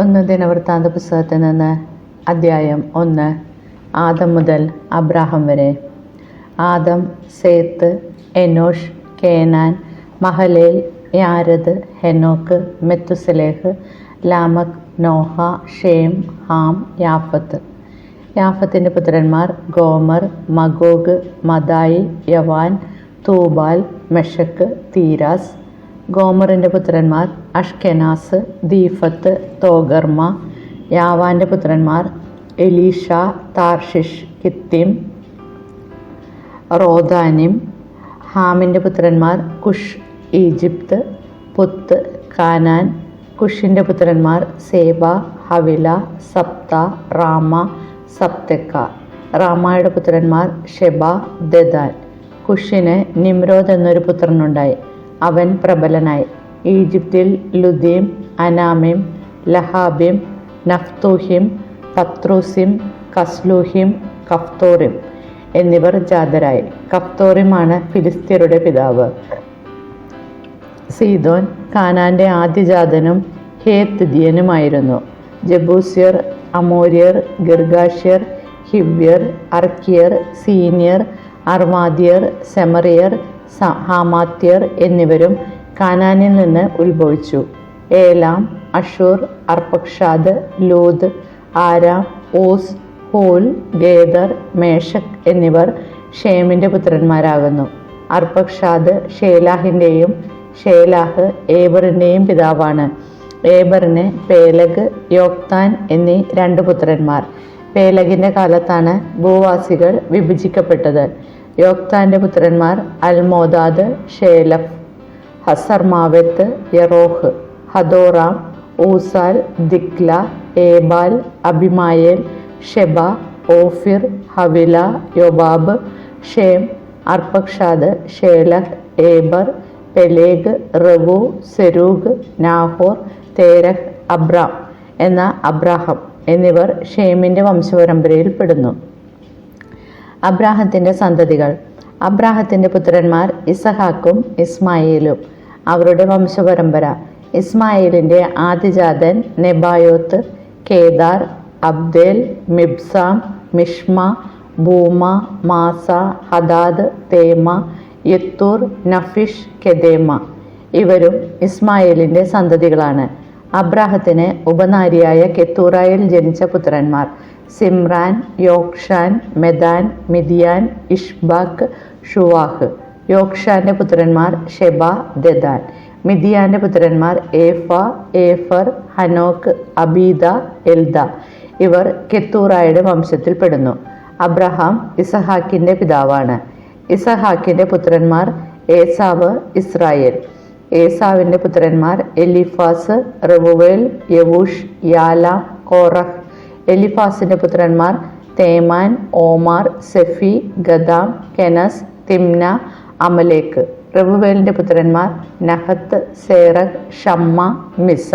ഒന്ന് ദിനവൃത്താന്ത പുസ്തകത്തിൽ നിന്ന് അദ്ധ്യായം ഒന്ന് ആദം മുതൽ അബ്രാഹം വരെ. Adam Seth Enosh Kenan Mahalalel Jared Enoch Methuselah Lamech Noah Shem Ham Japheth. യാഫത്തിന്റെ പുത്രന്മാർ ഗോമർ മഗോഗ് മദായി യവാൻ തൂബാൽ മെഷക്ക് തീരാസ് ഗോമറിന്റെ പുത്രന്മാർ അഷ്കെനാസ് ദീഫത്ത് തോഗർമ യാവാന്റെ പുത്രന്മാർ എലീഷ താർഷിഷ് കിത്തിം റോദാനിം ഹാമിന്റെ പുത്രന്മാർ കുഷ് ഈജിപ്ത് പുത്ത് കാനാൻ കുഷിന്റെ പുത്രന്മാർ സേബ ഹവില സപ്ത റാമ സപ്തക്ക. റാമയുടെ പുത്രന്മാർ ഷെബ ദദാൻ. കുഷിന് നിമ്രോദ് എന്നൊരു പുത്രനുണ്ടായി. അവൻ പ്രബലനായി. ഈജിപ്തിൽ ലുദീം അനാമിം ലഹാബിം നഫ്തൂഹിം പത്രൂസിം കസ്ലൂഹിം കഫ്തോറിം എന്നിവർ ജാതരായി. കഫ്തോറിമാണ് ഫിലിസ്തീനയുടെ പിതാവ്. സീതോൻ കാനാന്റെ ആദ്യജാതനും ഹേത്തിദിയനുമായിരുന്നു ജബൂസിയർ അമോര്യർ ഗിർഗാഷ്യർ ഹിവ്യർ അർക്കിയർ സീനിയർ അർമാദിയർ സെമറിയർ ഹാമാത്യർ എന്നിവരും കാനാനിൽ നിന്ന് ഉത്ഭവിച്ചു. Elam Asshur Arphaxad Lud Aram Uz Hul Gether Meshech എന്നിവർ ഷേമിന്റെ പുത്രന്മാരാകുന്നു. അർപ്പക്ഷാദ് ഷേലാഹിന്റെയും ഷേലാഹ് ഏബറിന്റെയും പിതാവാണ്. ഏബറിന് പേലഗ് യോക്താൻ എന്നീ രണ്ട് പുത്രന്മാർ. പേലഗിന്റെ കാലത്താണ് ഭൂവാസികൾ വിഭജിക്കപ്പെട്ടത്. യോക്താന്റെ പുത്രന്മാർ Almodad Sheleph Hazarmaveth Jerah Hadoram Uzal Diklah Ebal Abimael Sheba Ophir Havilah Jobab Shem Arphaxad Shelah Eber Peleg Reu Serug Nahor Terah Abram എന്ന അബ്രാഹം എന്നിവർ ഷേമിന്റെ വംശപരമ്പരയിൽ പെടുന്നു. അബ്രാഹത്തിന്റെ സന്തതികൾ. അബ്രാഹത്തിന്റെ പുത്രന്മാർ ഇസഹാക്കും ഇസ്മായിലും. അവരുടെ വംശപരമ്പര. ഇസ്മായിലിന്റെ ആദിജാതൻ Nebaioth Kedar Abdel Mibsam Mishma Dumah Massa Hadad Tema യത്തൂർ നഫിഷ് കെദേമ. ഇവരും ഇസ്മായിലിന്റെ സന്തതികളാണ്. അബ്രാഹത്തിന് ഉപനാരിയായ കെത്തൂറായിൽ ജനിച്ച പുത്രന്മാർ. സിംറാൻ യോക്ഷാൻ മെദാൻ മിദിയാൻ ഇഷ്ബാക്ക് ഷുവാഹ്. യോക്ഷാന്റെ പുത്രന്മാർ ഷെബ ദദാൻ. മിദിയാന്റെ പുത്രന്മാർ ഏഫ ഏഫർ ഹനോക്ക് അബീദ എൽദ. ഇവർ കെത്തൂറായുടെ വംശത്തിൽപ്പെടുന്നു അബ്രഹാം ഇസഹാക്കിന്റെ പിതാവാണ്. ഇസഹാക്കിന്റെ പുത്രന്മാർ ഏസാവ് ഇസ്രായേൽ. ഏസാവിന്റെ പുത്രന്മാർ എലിഫാസ് റബുവേൽ യവൂഷ് യാല കോറഹ്. എലിഫാസിന്റെ പുത്രന്മാർ തേമാൻ ഓമാർ സെഫി ഗദാം കെനസ് തിംന അമലേക്ക്. റവുവേലിന്റെ പുത്രന്മാർ നഹത്ത് സേറഖ് ഷമ്മ മിസ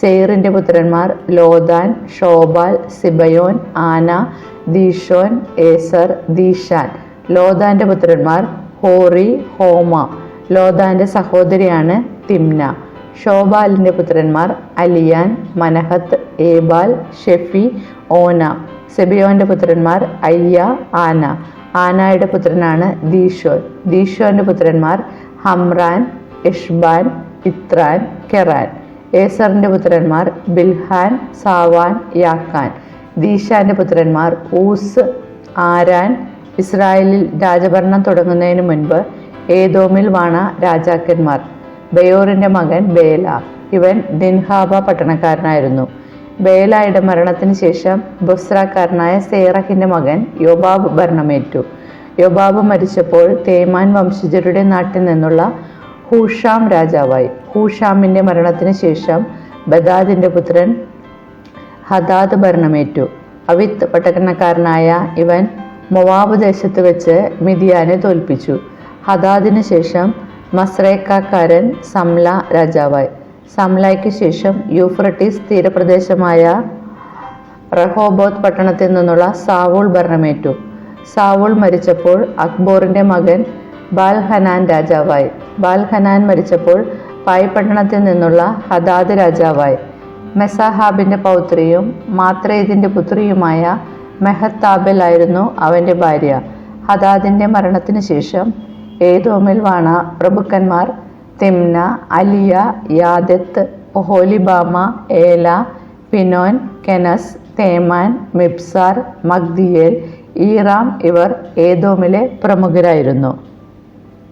സെയറിന്റെ പുത്രന്മാർ ലോദാൻ ഷോബാൽ സിബയോൻ ആന ദീഷോൻ ഏസർ ദീഷാൻ ലോദാന്റെ പുത്രന്മാർ ഹോറി ഹോമ. ലോദാന്റെ സഹോദരിയാണ് തിംന. ഷോബാലിന്റെ പുത്രന്മാർ അലിയാൻ മനഹത്ത് ഏബാൽ ഷെഫി ഓന. സെബിയോന്റെ പുത്രന്മാർ അയ്യ ആന. ആനായുടെ പുത്രനാണ് ദീഷോൻ ദീഷോന്റെ പുത്രന്മാർ ഹംറാൻ ഇഷ്ബാൻ ഇത്രാൻ കെറാൻ. ഏസറിന്റെ പുത്രന്മാർ ബിൽഹാൻ സാവാൻ യാക്കാൻ ദീഷാന്റെ പുത്രന്മാർ ഊസ് ആരാൻ. ഇസ്രായേലിൽ രാജഭരണം തുടങ്ങുന്നതിന് മുൻപ് ഏതോമിൽ വാണ രാജാക്കന്മാർ. ബയോറിന്റെ മകൻ ബേല. ഇവൻ ദിൻഹാബ പട്ടണക്കാരനായിരുന്നു. ബേലായുടെ മരണത്തിന് ശേഷം ബുസ്രാക്കാരനായ സേറഹിന്റെ മകൻ യോബാബ് ഭരണമേറ്റു. യോബാബ് മരിച്ചപ്പോൾ തേമാൻ വംശജരുടെ നാട്ടിൽ നിന്നുള്ള ഹൂഷാം രാജാവായി. ഹൂഷാമിന്റെ മരണത്തിന് ശേഷം ബദാദിന്റെ പുത്രൻ ഹദാദ് ഭരണമേറ്റു. അവിത്ത് പട്ടണക്കാരനായ ഇവൻ മൊവാബ് ദേശത്ത് വെച്ച് മിതിയാനെ തോൽപ്പിച്ചു. ഹദാദിന് ശേഷം മസ്രേക്കാരൻ സംല രാജാവായി. സംലയ്ക്ക് ശേഷം യൂഫ്രട്ടീസ് തീരപ്രദേശമായ റഹോബോത്ത് പട്ടണത്തിൽ നിന്നുള്ള സാവൂൾ ഭരണമേറ്റു. സാവൂൾ മരിച്ചപ്പോൾ അക്ബോറിന്റെ മകൻ ബാൽഹനാൻ രാജാവായി. ബാൽഹനാൻ മരിച്ചപ്പോൾ പായ് പട്ടണത്തിൽ നിന്നുള്ള ഹദാദ് രാജാവായി. മെസാഹാബിന്റെ പൗത്രിയും മാത്രേദിന്റെ പുത്രിയുമായ മെഹത്താബൽ ആയിരുന്നു അവന്റെ ഭാര്യ. ഹദാദിന്റെ മരണത്തിന് ശേഷം ഏതോമിൽ വാണ? പ്രഭുക്കന്മാർ തിംന അലിയ യാദത്ത് ഒഹോലിബാമ ഏല പിനോൻ കെനസ് തേമാൻ മിപ്സാർ മഗ്ദിയേൽ ഈറാം ഇവർ ഏതോമിലെ പ്രമുഖരായിരുന്നു.